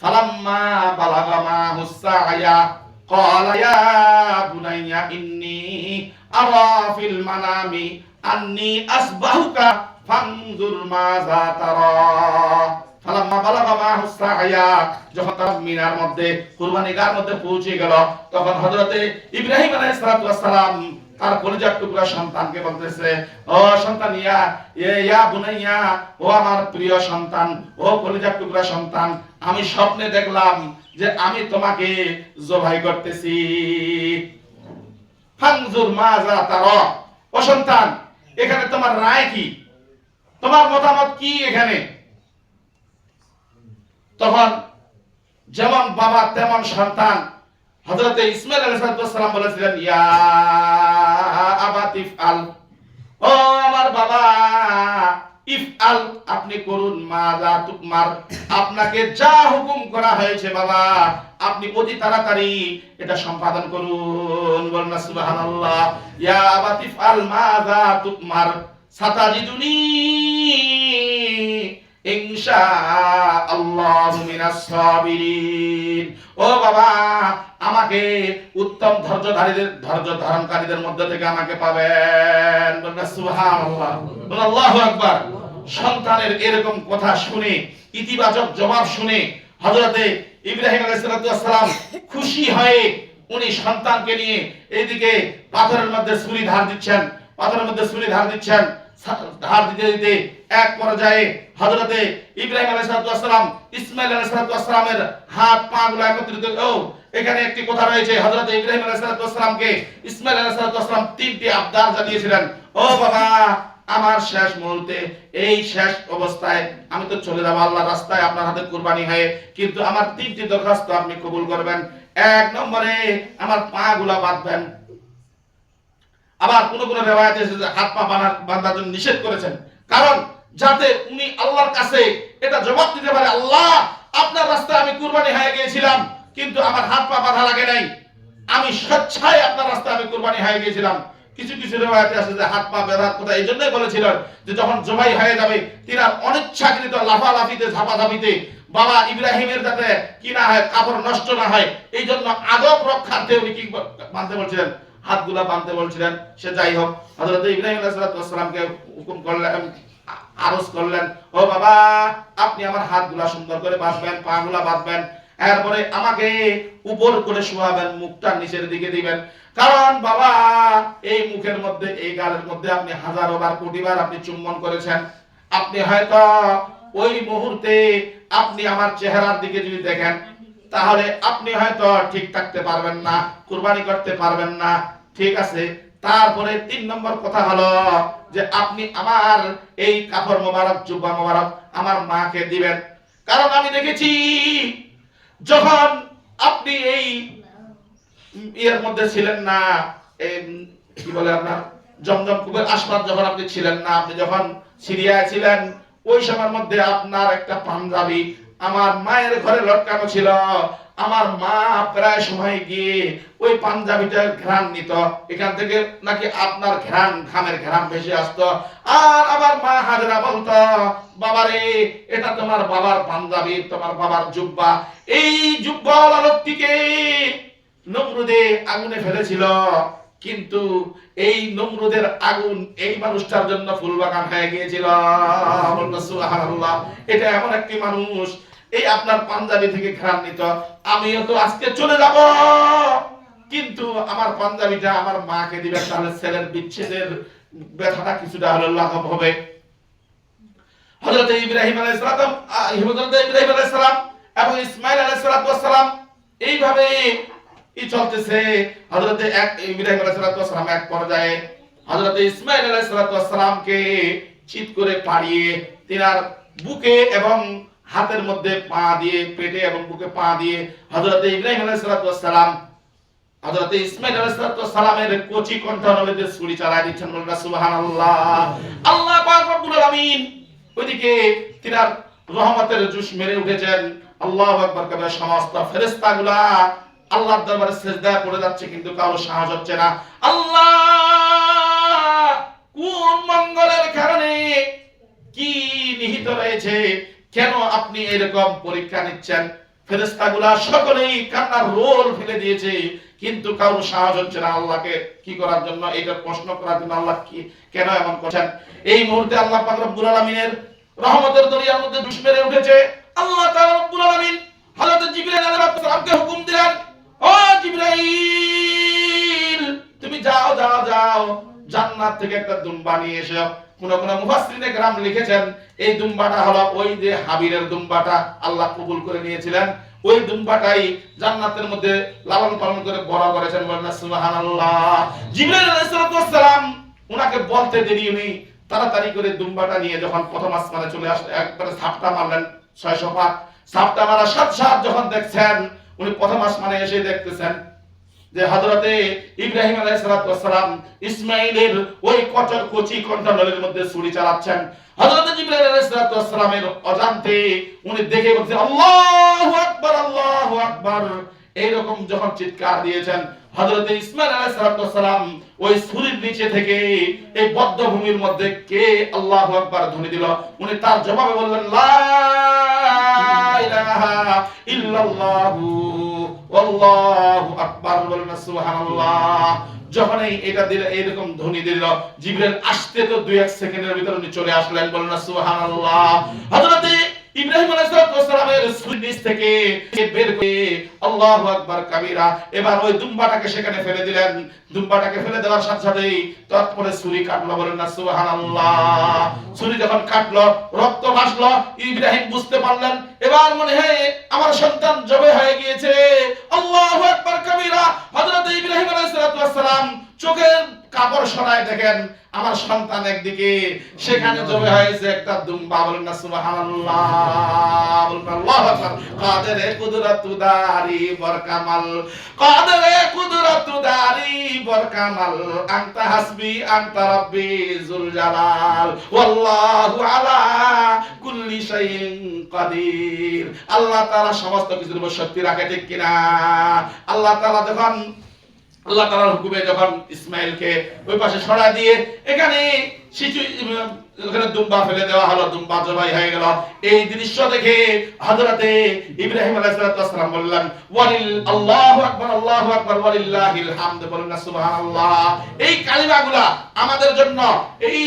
ফালাম্মা বালাগা মাহু সায়া قال يا بني إني أرى في المنام أني أسبحك فانظر ماذا ترى ফালাম্মা বালাগা যখন তারা মিনার মধ্যে কুরবানি গার মধ্যে পৌঁছে গেল, তখন হযরতে ইব্রাহিম আলাইহিস সালাতু তার কলিজার টুকরা সন্তানকে বলতেছে, ও সন্তান ইয়া ইয়া বুনাইয়া, ও আমার প্রিয় সন্তান, ও কলিজার টুকরা সন্তান, আমি স্বপ্নে দেখলাম যে আমি তোমাকে জবাই করতেছি। ফানজুর মাজা তার ও সন্তান, এখানে তোমার রায় কি? তোমার মতামত কি এখানে? তখন যেমন বাবা, তেমন সন্তান হযরতে ইসমাইল বলেছিলেন, ইয়া আবাতিফ আল। ও আমার বাবা, ইফ আল, আপনি করুন মা তুকমার। আপনাকে যা হুকুম করা হয়েছে বাবা, আপনি অতি তাড়াতাড়ি এটা সম্পাদন করুন। বলুন সুবহানাল্লাহ। ইয়া মা তুকমার, সাতাজিদুনি ও বাবা, আমাকে উত্তম ধৈর্যধারীদের ধৈর্য ধারণকারীদের মধ্যে থেকে আমাকে পাবেন। সন্তানের এরকম কথা শুনে, ইতিবাচক জবাব শুনে, হযরতে ইব্রাহিম আলাইহিস সালাম খুশি হয়ে, উনি সন্তানকে নিয়ে এইদিকে পাথরের মধ্যে ছুরি ধার দিচ্ছেন, পাথরের মধ্যে ছুরি ধার দিচ্ছেন ধার দিতে দিতে এক পর্যায়ে হযরতে ইব্রাহিম আলাইহিস সালাম ইসমাইল আলাইহিস সালামের হাত পা গুলো একত্রিত এখানে একটি কথা রয়েছে। হযরতে ইব্রাহিম আলাইহিস সালামকে ইসমাইল আলাইহিস সালাম তিনটি আবদার জানিয়েছিলেন। ও বাবা, আমার শেষ মুহূর্তে, এই শেষ অবস্থায় আমি তো চলে যাব আল্লাহর রাস্তায় আপনার হাতে কুরবানি হয়ে, কিন্তু আমার তিনটি দরখাস্ত আপনি কবুল করবেন। এক নম্বরে, আমার পা গুলা বাঁধবেন। আবার কোন কোন রেওয়ায়তে হাত পা বাঁধার জন্য নিষেধ করেছেন। কারণ যাতে উনি আল্লাহর কাছে এটা জবাব দিতে পারে, আল্লাহ, আপনার রাস্তায় আমি কুরবানি হয়ে গিয়েছিলাম, কিন্তু আমার হাত পা বাঁধা লাগে নাই। আমি স্বেচ্ছায় আপনার রাস্তায় আমি কুরবানি হয়ে গিয়েছিলাম। কিছু কিছু রেওয়ায়তে আছে যে হাত পা বেঁধার কথা এই জন্যই বলেছিলেন যে যখন জবাই হয়ে যাবে, তিনা অনিচ্ছাকৃত লাফালাফিতে, ঝাপাঝাপিতে, বাবা ইব্রাহিমের যাতে কি না হয়, কাপড় নষ্ট না হয়, এই জন্য আদব রক্ষার্থে উনি কি মানতে বলছিলেন? হাতগুলা বাঁধতে বলছিলেন। সে যাই হোক, হযরত ইব্রাহিম আলাইহিস সালামকে হুকুম করলেন আরজ করলেন, ও বাবা, আপনি আমার হাতগুলা সুন্দর করে বাঁধবেন, পাগুলা বাঁধবেন, এরপরে আমাকে উপর করে শোয়াবেন, মুখটা নিচের দিকে দিবেন। কারণ বাবা, এই মুখের মধ্যে, এই গালের মধ্যে আপনি হাজারো বার, কোটি বার আপনি চুম্বন করেছেন। আপনি হয়তো ওই মুহূর্তে আপনি আমার চেহারার দিকে যদি দেখেন, তাহলে আপনি হয়তো ঠিক থাকতে পারবেন না, কুরবানি করতে পারবেন না। ঠিক আছে তারপরে তিন নম্বর কথা হলো যে আপনি আমার এই কাপড় মোবারক, জুব্বা মোবারক আমার মাকে দিবেন। কারণ আমি দেখেছি, যখন আপনি এই ইয়ের মধ্যে ছিলেন না কি বলে আপনার, জমজম কুবের আশপাশ যখন আপনি ছিলেন না, আপনি যখন সিরিয়ায় ছিলেন, ওই সময়ের মধ্যে আপনার একটা পাঞ্জাবি আমার মায়ের ঘরে লটকানো ছিল। আমার মা প্রায় সময় গিয়ে ওই পাঞ্জাবিটার ঘ্রাণ নিত। এখান থেকে নাকি আপনার ঘ্রাণ, ঘামের ঘ্রাণ ভেসে আসতো। আর আমার মা হাজরা বলতো, বাবারে, এটা তোমার বাবার পাঞ্জাবি, তোমার বাবার জুব্বা। এই জুব্বাওয়ালা লোকটিকে নমরুদে আগুনে ফেলেছিল। কিন্তু এই নমরুদের আগুন এই মানুষটার জন্য ফুল বাগান হয়ে গিয়েছিল। এটা এমন একটি মানুষ এই আপনার পাঞ্জাবি থেকে ঘ্রাণ নিত আমিও তো আজকে চলে যাব। কিন্তু আমার পাঞ্জাবিটা আমার মাকে দিবে তাহলে ছেলের বিচ্ছেদের ব্যথাটা কিছুটা হলো লাঘব হবে। ইব্রাহিম সালাম ইব্রাহিম সালাম এবং ইসমাইল সালাম, এইভাবে ই চলতেছে। হযরত ইব্রাহিম সালাম এক পর্যায়ে হযরত ইসমাইল আলাইহিস সালামকে চিত করে পাড়িয়ে তিনার বুকে এবং হাতের মধ্যে পা দিয়ে, পেটে এবং বুকে পা দিয়ে হযরত ইব্রাহিম আলাইহিস সালাম, হযরত ইসমাইল আলাইহিস সালামের কচি চালায় দিচ্ছেন আল্লাহ আলামিন। ওইদিকে রহমতের জুস মেরে উঠেছেন। আল্লাহু আকবার কবে সমস্ত দরবারে যাচ্ছে কিন্তু কারও সাহস হচ্ছে না। আল্লাহ, কোন মঙ্গলের কারণে কি নিহিত রয়েছে? কেন আপনি এরকম পরীক্ষা নিচ্ছেন? ফেরেশতাগুলা সকলেই কান্নার রোল ফেলে দিয়েছে, কিন্তু কারও সাহস হচ্ছে না আল্লাহকে কি করার জন্য, এটা প্রশ্ন করার জন্য আল্লাহ কি, কেন এমন করছেন? এই মুহূর্তে আল্লাহ পাক রব্বুল আলামিনের রহমতের দরিয়ার মধ্যে জুস মেরে উঠেছে। আল্লাহ তাআলা রব্বুল আলামিন হযরত জিবরাইল আলাইহিস সালামকে হুকুম দিলেন, ও জিবরাইল, তুমি যাও যাও যাও, জান্নাত থেকে একটা দুম্বা নিয়ে এসো। কোন কোন মুফাসসিরিনে কেরাম লিখেছেন এই দুম্বাটা হলো ওই যে হাবিরের দুম্বাটা আল্লাহ কবুল করে নিয়েছিলেন। ওই দুম্বাটাই জান্নাতের মধ্যে লালন পালন করে বড় করেছেন সুবহানাল্লাহ। জিবরাইল আলাইহিস সালাম উনাকে বলতে দেরি নেই, তাড়াতাড়ি করে দুম্বাটা নিয়ে যখন প্রথম আসমানে চলে আসলে একবারে সাপটা মারলেন ছয়শো পাক সাপটা মারা সাত সাত যখন দেখছেন, উনি প্রথম আসমানে এসে দেখতেছেন যে হযরতে ইব্রাহিম আলাইহিস সালাম ইসমাইলের ওই কচর কচি কন্ট্রোলের মধ্যে ছুরি চালাচ্ছেন। হযরতে জিবরাইল আলাইহিস সালামের অজান্তে উনি দেখে বলছেন আল্লাহু আকবার আল্লাহু আকবার। এইরকম যখন চিৎকার দিয়েছেন, হযরতে ইসমাইল আলাইহিস সালাম ওই ছুরির নিচে থেকে এই বদ্ধভূমির মধ্যে কে আল্লাহু আকবার ধ্বনি দিল? উনি তার জবাবে বললেন, লা ইলাহা ইল্লাল্লাহু আল্লাহু আকবার। সুবহানাল্লাহ। যখন এই এটা দিলে, এরকম ধ্বনি দিল জিবরাইল আসতে তো দুই এক সেকেন্ডের ভিতর উনি চলে আসলেন বলেন সুবহানাল্লাহ। হযরতে সালামের সুন্নিস থেকে বের করে আকবার কাবীরা এবার ওই দুম্বাটাকে সেখানে ফেলে দিলেন। দুম্বাটাকে ফেলে দেওয়ার সাথে সাথেই তারপরে ছুরি কাটলো বলেন না ছুরি যখন কাটলো, রক্ত ভাসলো, ইব্রাহিম বুঝতে পারলেন, এবার মনে হয় আমার সন্তান জবে হয়ে গিয়েছে। আল্লাহু আকবার কাবীরা হযরত ইব্রাহিম আলাইহিস সালাম চোখের কাপড় সরায় দেখেন, আমার সন্তান একদিকে, সেখানে জবে হয়েছে একটা দুম্বা। বলেন না দারি বরকামাল। দারি বরকামাল। হাসবি জুল জালাল। ওয়াল্লাহু আলা কুল্লি শাইইন কাদির। আল্লাহ তাআলা সমস্ত কিছুর উপর শক্তি রাখে, ঠিক কিনা? আল্লাহ তাআলা যখন আল্লাহ হুকুমে যখন ওই পাশে সরা দিয়ে এখানে শিশু ওখানে দুম্বা ফেলে দেওয়া হলো, দুম্বা জবাই হয়ে গেল। এই দৃশ্য দেখে হযরতে ইব্রাহিম আলাইহিস বললেন, ওয়ালিল আল্লাহু আকবার আল্লাহু আকবার, ওয়ালিল্লাহিল হামদ। বলেন সুবহানাল্লাহ। এই কালিমাগুলা আমাদের জন্য এই